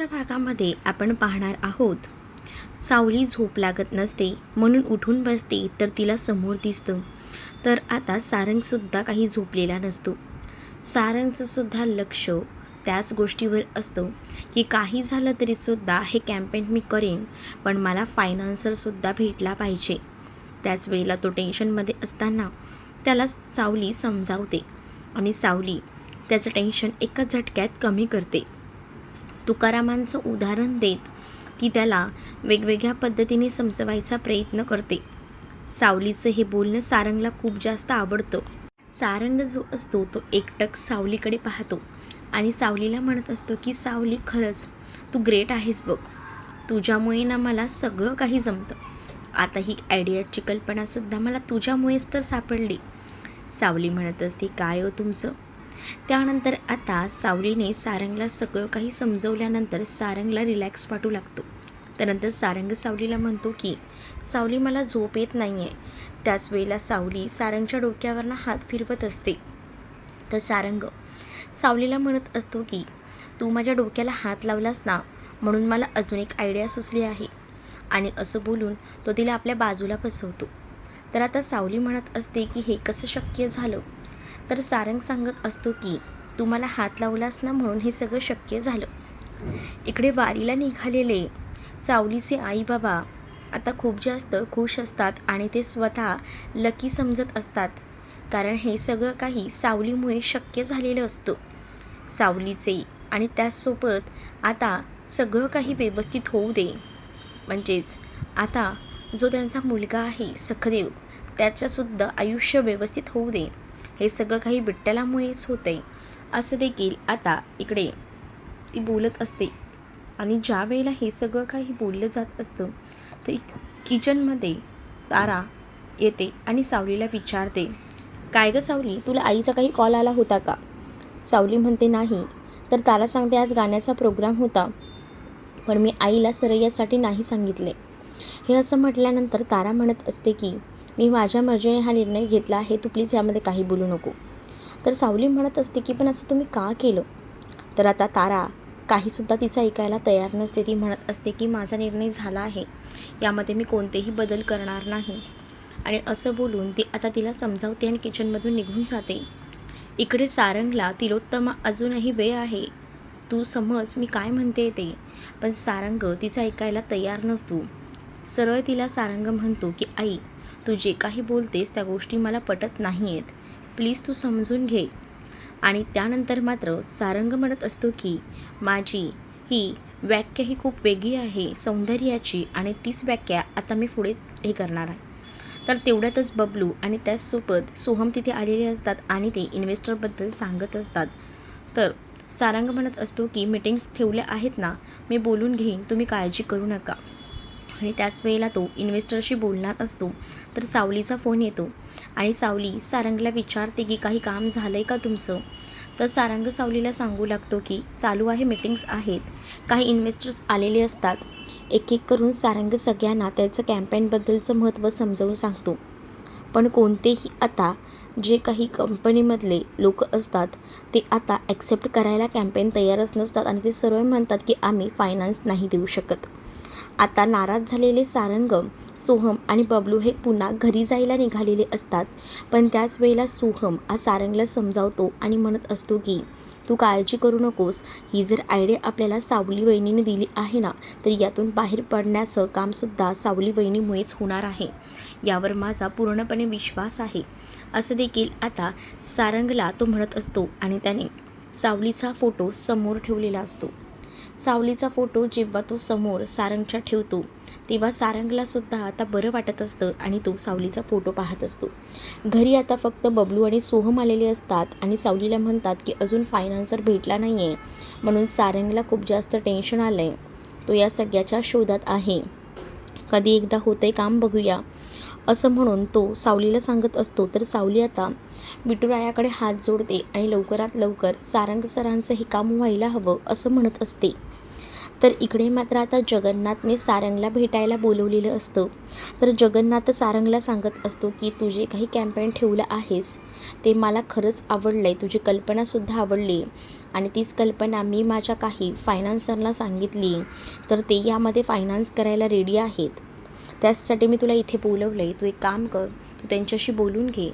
आजच्या भागामध्ये आपण पाहणार आहोत. सावली झोप लागत नसते म्हणून उठून बसते तर तिला समोर दिसतं. तर आता सारंगसुद्धा काही झोपलेला नसतो. सारंगचंसुद्धा लक्ष त्याच गोष्टीवर असतं की काही झालं तरीसुद्धा हे कॅम्पेन मी करेन पण मला फायनान्सरसुद्धा भेटला पाहिजे. त्याच वेळेला तो टेन्शनमध्ये असताना त्याला सावली समजावते आणि सावली त्याचं टेन्शन एका झटक्यात कमी करते. तुकारामांचं उदाहरण देत ती त्याला वेगवेगळ्या पद्धतीने समजवायचा प्रयत्न करते. सावलीचं हे बोलणं सारंगला खूप जास्त आवडतं. सारंग जो असतो तो एकटक सावलीकडे पाहतो आणि सावलीला म्हणत असतो की सावली खरंच तू ग्रेट आहेस बघ. तुझ्यामुळे ना मला सगळं काही जमतं. आता ही आयडियाची कल्पनासुद्धा मला तुझ्यामुळेच तर सापडली. सावली म्हणत असते काय हो तुमचं? त्यानंतर आता सावलीने सारंगला सगळं काही समजवल्यानंतर सारंगला रिलॅक्स वाटू लागतो. त्यानंतर सारंग सावलीला म्हणतो की सावली मला झोप येत नाही आहे त्याच वेळेला सावली सारंगच्या डोक्यावरनं हात फिरवत असते. तर सारंग सावलीला म्हणत असतो की तू माझ्या डोक्याला हात लावलास ना म्हणून मला अजून एक आयडिया सुचली आहे. आणि असं बोलून तो तिला आपल्या बाजूला बसवतो. तर आता सावली म्हणत असते की हे कसं शक्य झालं? तर सारंग सांगत असतो की तुम्हाला हात लावलास ना म्हणून हे सगळं शक्य झालं. इकडे वारीला निघालेले सावलीचे आई बाबा आता खूप जास्त खुश असतात आणि ते स्वतः लकी समजत असतात. कारण हे सगळं काही सावलीमुळे शक्य झालेलं असतं. सावलीचे आणि त्याचसोबत आता सगळं काही व्यवस्थित होऊ दे. म्हणजेच आता जो त्यांचा मुलगा आहे सखदेव त्याच्यासुद्धा आयुष्य व्यवस्थित होऊ दे. हे सगळं काही विठ्ठलामुळेच होतं आहे असं देखील आता इकडे ती बोलत असते. आणि ज्या वेळेला हे सगळं काही बोललं जात असतं तर किचनमध्ये तारा येते आणि सावलीला विचारते काय गं सावली तुला आईचा काही कॉल आला होता का? सावली म्हणते नाही. तर तारा सांगते आज गाण्याचा प्रोग्राम होता पण मी आईला सरय्यासाठी नाही सांगितले. हे असं म्हटल्यानंतर तारा म्हणत असते की मी माझ्या मर्जीने हा निर्णय घेतला आहे तू प्लीज यामध्ये काही बोलू नको. तर सावली म्हणत असते की पण असं तुम्ही का केलं? तर आता तारा काहीसुद्धा तिचं ऐकायला तयार नसते ती म्हणत असते की माझा निर्णय झाला आहे. यामध्ये मी कोणतेही बदल करणार नाही. आणि असं बोलून ती आता तिला समजावते आणि किचनमधून निघून जाते. इकडे सारंगला तिलोत्तमा अजूनही वेळ आहे. तू समज मी काय म्हणते ते. पण सारंग तिचं ऐकायला तयार नसतो. सरळ तिला सारंग म्हणतो की आई तू जे काही बोलतेस त्या गोष्टी मला पटत नाही आहेत प्लीज तू समजून घे. आणि त्यानंतर मात्र सारंग म्हणत असतो की माझी ही व्याख्या ही खूप वेगळी आहे सौंदर्याची आणि तीच व्याख्या आता मी पुढे हे करणार आहे. तर तेवढ्यातच बबलू आणि त्याचसोबत सोहम तिथे आलेले असतात आणि ते इन्व्हेस्टरबद्दल सांगत असतात. तर सारंग म्हणत असतो की मीटिंग्स ठेवल्या आहेत ना? मी बोलून घेईन. तुम्ही काळजी करू नका. आणि त्याच वेळेला तो इन्व्हेस्टरशी बोलणार असतो तर सावलीचा फोन येतो. आणि सावली सारंगला विचारते की काही काम झालं आहे का तुमचं? तर सारंग सावलीला सांगू लागतो की चालू आहे मीटिंग्स आहेत. काही इन्व्हेस्टर्स आलेले असतात. एक एक करून सारंग सगळ्यांना त्याचं कॅम्पेनबद्दलचं महत्त्व समजावून सांगतो. पण कोणतेही आता जे काही कंपनीमधले लोक असतात ते आता ॲक्सेप्ट करायला कॅम्पेन तयारच नसतात आणि ते सर्व म्हणतात की आम्ही फायनान्स नाही देऊ शकत. आता नाराज झालेले सारंग सोहम आणि बबलू हे पुन्हा घरी जायला निघालेले असतात. पण त्याच वेळेला सोहम हा सारंगला समजावतो आणि म्हणत असतो की तू काळजी करू नकोस. ही जर आयडिया आपल्याला सावली वहिनीने दिली आहे ना तर यातून बाहेर पडण्याचं कामसुद्धा सावली वहिनीमुळेच होणार आहे. यावर माझा पूर्णपणे विश्वास आहे. असं देखील आता सारंगला तो म्हणत असतो आणि त्याने सावलीचा फोटो समोर ठेवलेला असतो. सावलीचा फोटो जेव्हा तो समोर सारंगच्या ठेवतो तेव्हा सारंगला सुद्धा आता बरं वाटत असतं आणि तो सावलीचा फोटो पाहत असतो. घरी आता फक्त बबलू आणि सोहम आलेले असतात आणि सावलीला म्हणतात की अजून फायनान्सर भेटला नाही आहे म्हणून सारंगला खूप जास्त टेन्शन आलं आहे तो या सगळ्याच्या शोधात आहे. कधी एकदा होतंय काम बघूया. असं म्हणून तो सावलीला सांगत असतो तर सावली आता विठुरायाकडे हात जोडते आणि लवकरात लवकर सारंग सरांचं हे काम व्हायला हवं असं म्हणत असते. तर इकडे मात्र आता जगन्नाथने सारंगला भेटायला बोलवलेलं असतं. तर जगन्नाथ सारंगला सांगत असतो की तुझे काही कॅम्पेन ठेवलं आहेस. ते मला खरंच आवडलं आहे तुझी कल्पनासुद्धा आवडली. आणि तीच कल्पना मी माझ्या काही फायनान्सरला सांगितली. तर ते यामध्ये फायनान्स करायला रेडी आहेत. त्याचसाठी मी तुला इथे बोलवलं आहे तू एक काम कर. तू त्यांच्याशी बोलून घे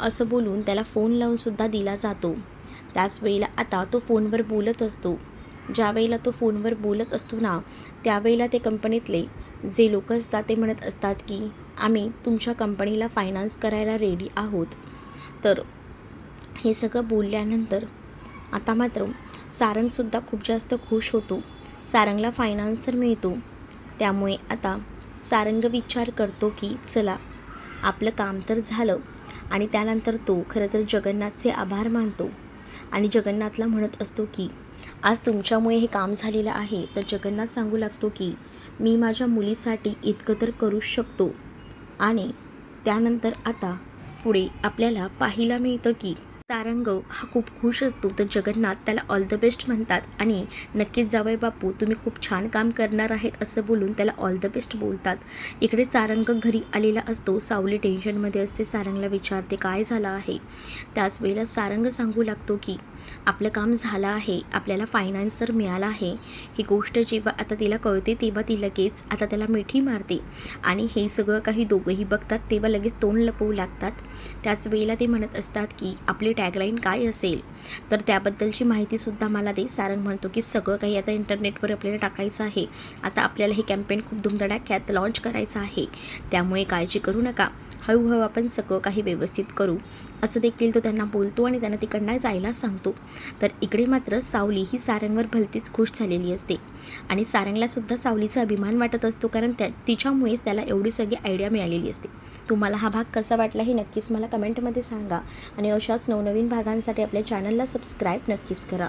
असं बोलून त्याला फोन लावूनसुद्धा दिला जातो. त्याच वेळेला आता तो फोनवर बोलत असतो. ज्या वेळेला तो फोनवर बोलत असतो ना त्यावेळेला ते कंपनीतले जे लोक असतात ते म्हणत असतात की आम्ही तुमच्या कंपनीला फायनान्स करायला रेडी आहोत. तर हे सगळं बोलल्यानंतर आता मात्र सारंगसुद्धा खूप जास्त खुश होतो. सारंगला फायनान्सर मिळतो. त्यामुळे आता सारंग विचार करतो की चला आपलं काम तर झालं. आणि त्यानंतर तो खरं तर जगन्नाथचे आभार मानतो. आणि जगन्नाथला म्हणत असतो की आज तुमच्यामुळे हे काम झालेलं आहे तर जगन्नाथ सांगू लागतो की मी माझ्या मुलीसाठी इतकं तर करू शकतो. आणि त्यानंतर आता पुढे आपल्याला पाहायला मिळतं की सारंग हा खूप खुश असतो. तर जगन्नाथ त्याला ऑल द बेस्ट म्हणतात. आणि नक्कीच जावय बापू तुम्ही खूप छान काम करणार आहेत असं बोलून त्याला ऑल द बेस्ट बोलतात. इकडे सारंग घरी आलेला असतो. सावली टेन्शनमध्ये असते. सारंगला विचारते काय झालं आहे? त्याच वेळेला सारंग सांगू लागतो की आपलं काम झालं आहे. आपल्याला फायनान्सर मिळाला आहे. ही गोष्ट जेव्हा आता तिला कळते तेव्हा ती लगेच आता त्याला मिठी मारते. आणि हे सगळं काही दोघंही बघतात तेव्हा लगेच तोंड लपवू लागतात. त्याच वेळेला ते म्हणत असतात की आपले टॅगलाईन काय असेल? तर त्याबद्दलची माहितीसुद्धा मला दे. सारंग म्हणतो की सगळं काही आता इंटरनेटवर आपल्याला टाकायचं आहे. आता आपल्याला हे कॅम्पेन खूप धुमधडाक्यात लॉन्च करायचं आहे. त्यामुळे काळजी करू नका. हळूहळू आपण सगळं काही व्यवस्थित करू. असं देखील तो त्यांना बोलतो आणि त्यांना तिकडनं जायला सांगतो. तर इकडे मात्र सावली ही सारंगवर भलतीच खुश झालेली असते. आणि सारंगलासुद्धा सावलीचा अभिमान वाटत असतो कारण त्या तिच्यामुळेच त्याला एवढी सगळी आयडिया मिळालेली असते. तुम्हाला हा भाग कसा वाटला हे नक्कीच मला कमेंटमध्ये सांगा. आणि अशाच नवनवीन भागांसाठी आपल्या चॅनलला सबस्क्राईब नक्कीच करा.